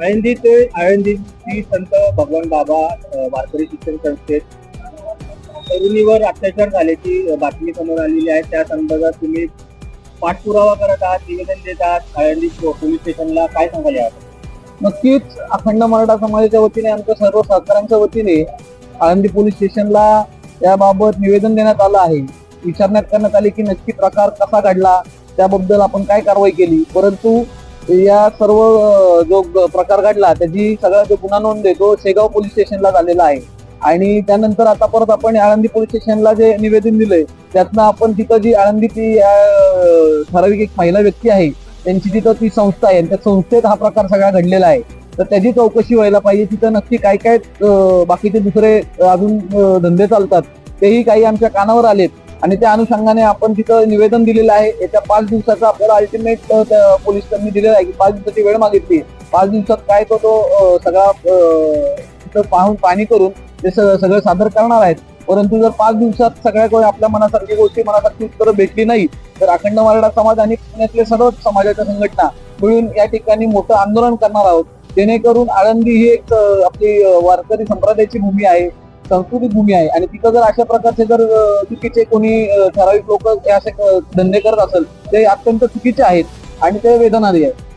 आळंदी ते आळंदी श्री संत भगवान बाबा वारकरी शिक्षण संस्थेत तरुणीवर अत्याचार झाल्याची बातमी समोर आलेली आहे. त्या संदर्भात तुम्ही पाठपुरावा करत आहात निवेदन देत आहात. आळंदी पोलीस स्टेशनला काय सांगायला आहात नक्कीच अखंड मराठा समाजाच्या वतीने आमच्या सर्व सहकाऱ्यांच्या वतीने आळंदी पोलीस स्टेशनला याबाबत निवेदन देण्यात आलं आहे. विचारण्यात करण्यात आले की नक्की प्रकार कसा घडला त्याबद्दल आपण काय कारवाई केली परंतु या सर्व जो प्रकार घडला त्याची सगळा जो गुन्हा नोंद आहे तो शेगाव पोलीस स्टेशनला झालेला आहे. आणि त्यानंतर आता परत आपण आळंदी पोलीस स्टेशनला जे निवेदन दिलंय त्यातनं आपण तिथं जी आळंदी ती ठराविक एक महिला व्यक्ती आहे त्यांची तिथं ती संस्था आहे. आणि त्या संस्थेत हा प्रकार सगळा घडलेला आहे. तर त्याची चौकशी व्हायला पाहिजे. तिथं नक्की काय काय बाकीचे दुसरे अजून धंदे चालतात तेही काही आमच्या कानावर आलेत. आणि त्या अनुषंगाने आपण तिथं निवेदन दिलेलं आहे. येत्या पाच दिवसाचा आपल्याला अल्टिमेट पोलिसांनी दिलेला आहे की पाच दिवसाची वेळ मागितली. पाच दिवसात काय तो तो सगळा तिथं पाहून पाणी करून ते सगळं सादर करणार आहेत. परंतु जर पाच दिवसात सगळ्या आपल्या मनासारखी गोष्टी मनासारखी उत्तरं भेटली नाही तर अखंड मराठा समाज आणि पुण्यातल्या सर्व समाजाच्या संघटना मिळून या ठिकाणी मोठं आंदोलन करणार आहोत. जेणेकरून आळंदी ही एक आपली वारकरी संप्रदायाची भूमी आहे. संस्कृती भूमी आहे. आणि तिथं जर अशा प्रकारचे जर चुकीचे कोणी ठराविक लोक असे धंदे करत असेल ते अत्यंत चुकीचे आहेत आणि ते वेदनादायी आहे